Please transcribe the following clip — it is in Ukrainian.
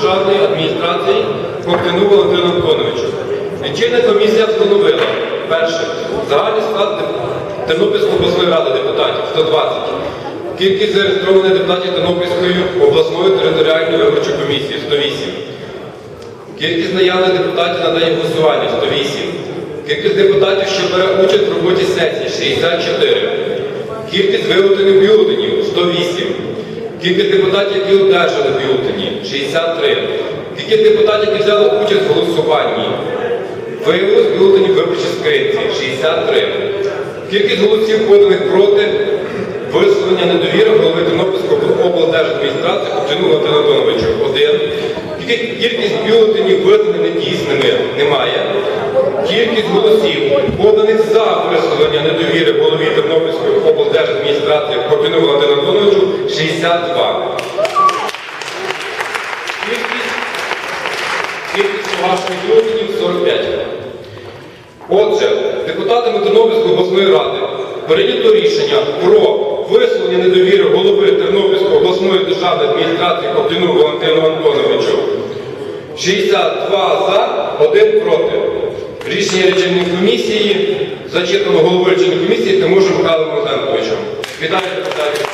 державної адміністрації Ковтину Валентину Антоновичу. Лічильна комісія встановила перше загальний склад Тернопільської обласної ради депутатів 120. Кількість зареєстрованих депутатів Тернопільської обласної територіальної виборчої комісії 108. Кількість наявних депутатів на день голосування 108. Кількість депутатів, що бере участь в роботі сесії 64. Кількість виготовлених бюлетенів 108. Кількість депутатів, які одержали бюлетені 63. Кількість депутатів, які взяли участь в голосуванні. Виявилось бюлетенів виборчі скринці 63. Кількість голосів поданих проти висловлення недовіри голови Тернопільської облдержадміністрації Валентину Антоновичу 1. Кількість бюлетенів визнаних недійсними немає. Кількість голосів, поданих за висловлення недовіри голові Тернопільської облдержадміністрації Копіну Валентину Антоновичу 62. Кількість, кількість погашених 45. Отже, депутатами Тернопільської обласної ради прийнято рішення про висловлення недовіри голови Тернопільської обласної державної адміністрації Ковтину Валентину Антоновичу. 62 за, 1 проти. Рішення речільної комісії зачитано головою речільної комісії Тимошем Михайлом Михайловичем. Вітаю депутатів.